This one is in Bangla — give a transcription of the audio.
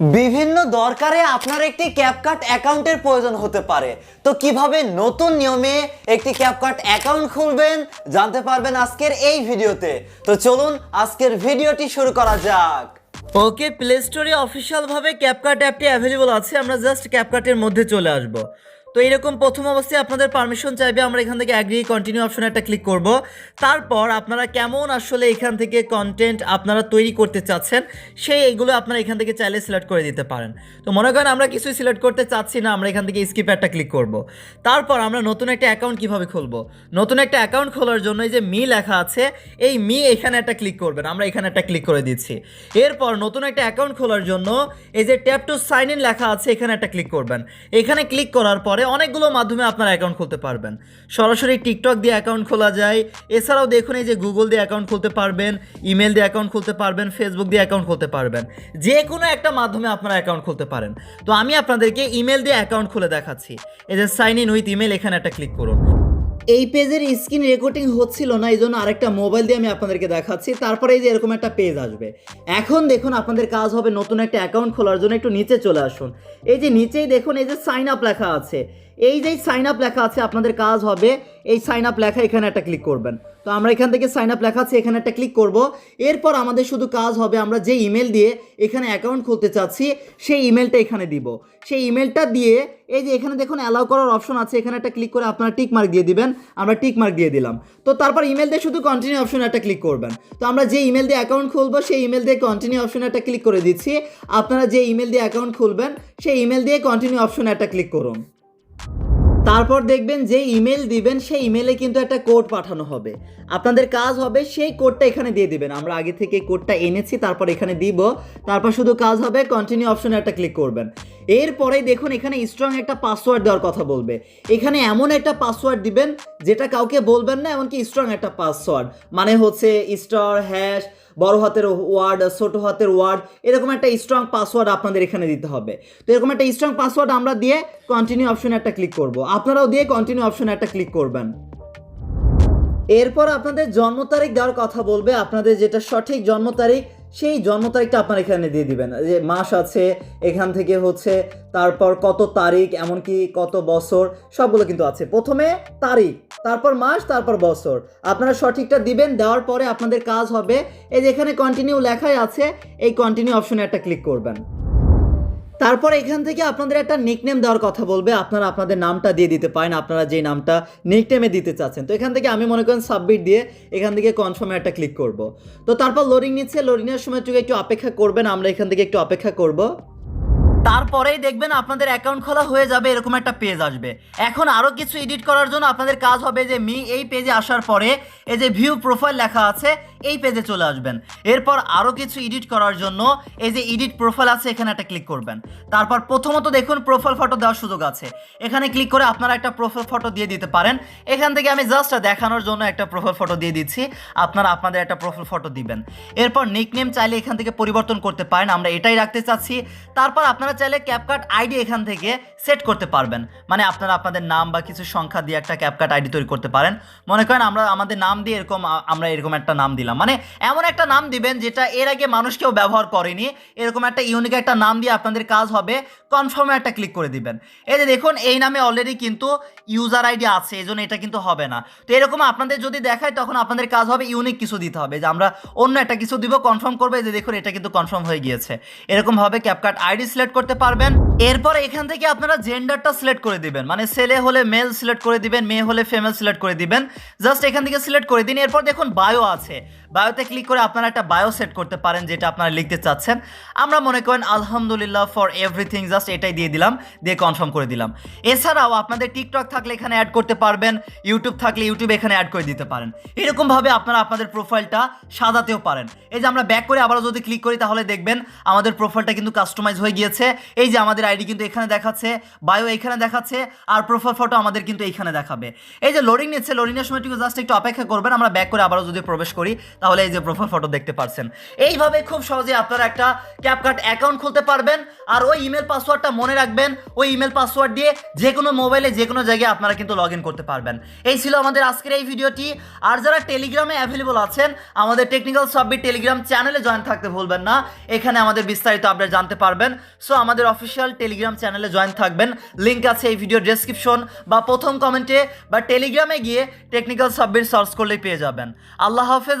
বিভিন্ন দরকারে আপনার একটি ক্যাপকাট অ্যাকাউন্টের প্রয়োজন হতে পারে। তো কীভাবে নতুন নিয়মে একটি ক্যাপকাট অ্যাকাউন্ট খুলবেন জানতে পারবেন আজকের এই ভিডিওতে। তো চলুন আজকের ভিডিওটি শুরু করা যাক। ওকে প্লে স্টোরে অফিসিয়ালভাবে ক্যাপকাট অ্যাপটি অ্যাভেলেবল আছে। আমরা জাস্ট ক্যাপকাটের মধ্যে চলে আসব। তো এরকম প্রথম অবস্থায় আপনাদের পারমিশন চাইবে, আমরা এখান থেকে অ্যাগ্রি কন্টিনিউ অপশনে একটা ক্লিক করব। তারপর আপনারা কেমন আসলে এখান থেকে কন্টেন্ট আপনারা তৈরি করতে চাচ্ছেন, সেই এগুলো আপনারা এখান থেকে চাইলে সিলেক্ট করে দিতে পারেন। তো মনে করেন আমরা কিছুই সিলেক্ট করতে চাচ্ছি না, আমরা এখান থেকে স্কিপ একটা ক্লিক করব। তারপর আমরা নতুন একটা অ্যাকাউন্ট কীভাবে খুলব? নতুন একটা অ্যাকাউন্ট খোলার জন্য এই যে মি লেখা আছে, এই মি এখানে একটা ক্লিক করবেন, আমরা এখানে একটা ক্লিক করে দিচ্ছি। এরপর নতুন একটা অ্যাকাউন্ট খোলার জন্য এই যে ট্যাপ টু সাইন ইন লেখা আছে, এখানে একটা ক্লিক করবেন। এখানে ক্লিক করার পরে অনেকগুলো মাধ্যমে আপনার অ্যাকাউন্ট খুলতে পারবেন। সরাসরি টিকটক দিয়ে অ্যাকাউন্ট খোলা যায়। এছাড়াও দেখুন এই যে গুগল দিয়ে অ্যাকাউন্ট খুলতে পারবেন ইমেল দিয়ে অ্যাকাউন্ট খুলতে পারবেন ফেসবুক দিয়ে অ্যাকাউন্ট খুলতে পারবেন। যে কোনো একটা মাধ্যমে আপনারা অ্যাকাউন্ট খুলতে পারেন। তো আমি আপনাদেরকে ইমেল দিয়ে অ্যাকাউন্ট খুলে দেখাচ্ছি। এই যে সাইন ইন উইথ ইমেল এখানে একটা ক্লিক করুন। এই পেজের স্ক্রিন রেকর্ডিং হচ্ছিল না এই জন্য আরেকটা মোবাইল দিয়ে আমি আপনাদেরকে দেখাচ্ছি। তারপরে এই যে এরকম একটা পেজ আসবে। এখন দেখুন, আপনাদের কাজ হবে নতুন একটা অ্যাকাউন্ট খোলার জন্য একটু নিচে চলে আসুন। এই যে নিচেই দেখুন, এই যে সাইন আপ লেখা আছে। এই যে সাইন আপ লেখা আছে, আপনাদের কাজ হবে, এই সাইন আপ লেখা এখানে একটা ক্লিক করবেন। তো আমরা এখান থেকে সাইন আপ লেখা আছে, এখানে একটা ক্লিক করব। এরপর আমাদের শুধু কাজ হবে, আমরা যে ইমেল দিয়ে এখানে অ্যাকাউন্ট খুলতে চাচ্ছি, সেই ইমেলটা এখানে দিব। সেই ইমেলটা দিয়ে, এই যে এখানে দেখুন অ্যালাউ করার অপশন আছে, এখানে একটা ক্লিক করে আপনারা টিক মার্ক দিয়ে দিবেন, আমরা টিক মার্ক দিয়ে দিলাম। তো তারপর ইমেল দিয়ে শুধু কন্টিনিউ অপশনে একটা ক্লিক করবেন। তো আমরা যে ইমেল দিয়ে অ্যাকাউন্ট খুলবো, সেই ইমেল দিয়ে কন্টিনিউ অপশনে একটা ক্লিক করে দিচ্ছি। আপনারা যে ইমেল দিয়ে অ্যাকাউন্ট খুলবেন, সেই ইমেল দিয়ে কন্টিনিউ অপশনে একটা ক্লিক করুন। তারপর দেখবেন যে ইমেল দিবেন, সেই ইমেলে কিন্তু একটা কোড পাঠানো হবে। আপনাদের কাজ হবে সেই কোডটা এখানে দিয়ে দিবেন। আমরা আগে থেকে কোডটা এনেছি, তারপর এখানে দিব। তারপর শুধু কাজ হবে কন্টিনিউ অপশনে একটা ক্লিক করবেন। এরপরেই দেখুন, এখানে স্ট্রং একটা পাসওয়ার্ড দেওয়ার কথা বলবে। এখানে এমন একটা পাসওয়ার্ড দিবেন, যেটা কাউকে বলবেন না, এমনকি স্ট্রং একটা পাসওয়ার্ড মানে হচ্ছে স্টার হ্যাশ বড় হাতের ওয়ার্ড ছোট হাতের ওয়ার্ড এরকম একটা স্ট্রং পাসওয়ার্ড আপনাদের এখানে দিতে হবে। তো এরকম একটা স্ট্রং পাসওয়ার্ড আমরা দিয়ে কন্টিনিউ অপশনে একটা ক্লিক করব। আপনারাও দিয়ে কন্টিনিউ অপশনে একটা ক্লিক করবেন। এরপর আপনাদের জন্ম তারিখ দেওয়ার কথা বলবে। আপনাদের যেটা সঠিক জন্ম তারিখ, সেই জন্ম তারিখটা আপনারা এখানে দিয়ে দিবেন। যে মাস আছে, এখান থেকে হচ্ছে, তারপর কত তারিখ, এমনকি কত বছর, সবগুলো কিন্তু আছে। প্রথমে তারিখ। তারপর মাস, তারপর বছর। আপনারা সঠিকটা দিবেন, দেওয়ার পরে আপনাদের কাজ হবে। এই যেখানে কন্টিনিউ লেখাই আছে, এই কন্টিনিউ অপশনে একটা ক্লিক করবেন। তারপর এখান থেকে আপনাদের একটা নিকনেম দেওয়ার কথা বলবে। আপনারা আপনাদের নামটা দিয়ে দিতে পারেন। আপনারা যে নামটা নিকনেমে দিতে চাচ্ছেন। তো এখান থেকে আমি মনে করেন সাবমিট দিয়ে এখান থেকে কনফার্মে একটা ক্লিক করব। তো তারপর লোডিং নিচ্ছে। লোডিংয়ের সময় একটু একটু অপেক্ষা করবেন। আমরা এখান থেকে একটু অপেক্ষা করব। তারপরেই দেখবেন আপনাদের অ্যাকাউন্ট খোলা হয়ে যাবে, এরকম একটা পেজ আসবে। এখন আরও কিছু এডিট করার জন্য আপনাদের কাজ হবে যে মি এই পেজে আসার পরে এই যে ভিউ প্রোফাইল লেখা আছে এই পেজে চলে আসবেন। এরপর আরও কিছু এডিট করার জন্য এই যে এডিট প্রোফাইল আছে, এখানে একটা ক্লিক করবেন। তারপর প্রথমত দেখুন প্রোফাইল ফটো দেওয়ার সুযোগ আছে। এখানে ক্লিক করে আপনারা একটা প্রোফাইল ফটো দিয়ে দিতে পারেন। এখান থেকে আমি জাস্ট দেখানোর জন্য একটা প্রোফাইল ফটো দিয়ে দিচ্ছি। আপনারা আপনাদের একটা প্রোফাইল ফটো দিবেন। এরপর নিকনেম চাইলে এখান থেকে পরিবর্তন করতে পারেন। আমরা এটাই রাখতে চাচ্ছি। তারপর আপনারা চাইলে ক্যাপকাট আইডি এখান থেকে সেট করতে পারবেন। মানে আপনারা আপনাদের নাম বা কিছু সংখ্যা দিয়ে একটা ক্যাপকাট আইডি তৈরি করতে পারেন। মনে করেন আমরা আমাদের নাম দিয়ে এরকম, আমরা এরকম একটা নাম দিলাম। মানে এমন একটা নাম দিবেন যেটা এর আগে মানুষ কেউ ব্যবহার করেনি। এরকম একটা ইউনিক একটা নাম দিয়ে আপনাদের কাজ হবে। কনফার্মে একটা ক্লিক করে দিবেন। এই যে দেখুন, এই নামে অলরেডি কিন্তু ইউজার আইডি আছে, এই জন্য এটা কিন্তু হবে না। তো এরকম আপনাদের যদি দেখায়, তখন আপনাদের কাজ হবে ইউনিক কিছু দিতে হবে। যে আমরা অন্য একটা কিছু দিব কনফার্ম করবে যে দেখুন, এটা কিন্তু কনফার্ম হয়ে গিয়েছে। এরকমভাবে ক্যাপকাট আইডি সিলেক্ট করতে পারবেন। এরপর এখান থেকে আপনারা জেন্ডারটা সিলেক্ট করে দিবেন। মানে ছেলে হলে মেল সিলেক্ট করে দিবেন, মেয়ে হলে ফিমেল সিলেক্ট করে দিবেন। জাস্ট এখান থেকে সিলেক্ট করে দিন। এরপর দেখুন বায়ো আছে। বায়োতে ক্লিক করে আপনারা একটা বায়ো সেট করতে পারেন যেটা আপনারা লিখতে চাচ্ছেন। আমরা মনে করেন আলহামদুলিল্লাহ ফর এভরিথিং জাস্ট এটাই দিয়ে দিলাম, দিয়ে কনফার্ম করে দিলাম। এছাড়াও আপনাদের টিকটক থাকলে এখানে অ্যাড করতে পারবেন ইউটিউব থাকলে ইউটিউব এখানে অ্যাড করে দিতে পারেন। এরকমভাবে আপনারা আপনাদের প্রোফাইলটা সাজাতেও পারেন। এই যে আমরা ব্যাক করে আবারও যদি ক্লিক করি, তাহলে দেখবেন আমাদের প্রোফাইলটা কিন্তু কাস্টমাইজ হয়ে গিয়েছে। এই যে আমাদের আইডি কিন্তু এখানে দেখাচ্ছে বায়ো এখানে দেখাচ্ছে, আর প্রোফাইল ফটো আমাদের কিন্তু এইখানে দেখাবে। এই যে লোডিং নিচ্ছে লোডিংয়ের সময় একটু জাস্ট একটু অপেক্ষা করবেন। আমরা ব্যাক করে আবারও যদি প্রবেশ করি তাহলে এই যে প্রোফাইল ফটো দেখতে পারছেন। এইভাবে খুব সহজে আপনারা একটা ক্যাপকাট অ্যাকাউন্ট খুলতে পারবেন। আর ওই ইমেল পাসওয়ার্ডটা মনে রাখবেন। ওই ইমেল পাসওয়ার্ড দিয়ে যে কোনো মোবাইলে যে কোনো জায়গায় আপনারা কিন্তু লগ ইন করতে পারবেন। এই ছিল আমাদের আজকের এই ভিডিওটি। আর যারা টেলিগ্রামে অ্যাভেলেবল আছেন, আমাদের টেকনিক্যাল সাবমিট টেলিগ্রাম চ্যানেলে জয়েন থাকতে ভুলবেন না। এখানে আমাদের বিস্তারিত আপডেট জানতে পারবেন। সো আমাদের অফিসিয়াল টেলিগ্রাম চ্যানেলে জয়েন থাকবেন। লিঙ্ক আছে এই ভিডিও ডেসক্রিপশন বা প্রথম কমেন্টে বা টেলিগ্রামে গিয়ে টেকনিক্যাল সাবমিট সার্চ করলেই পেয়ে যাবেন। আল্লাহ হাফেজ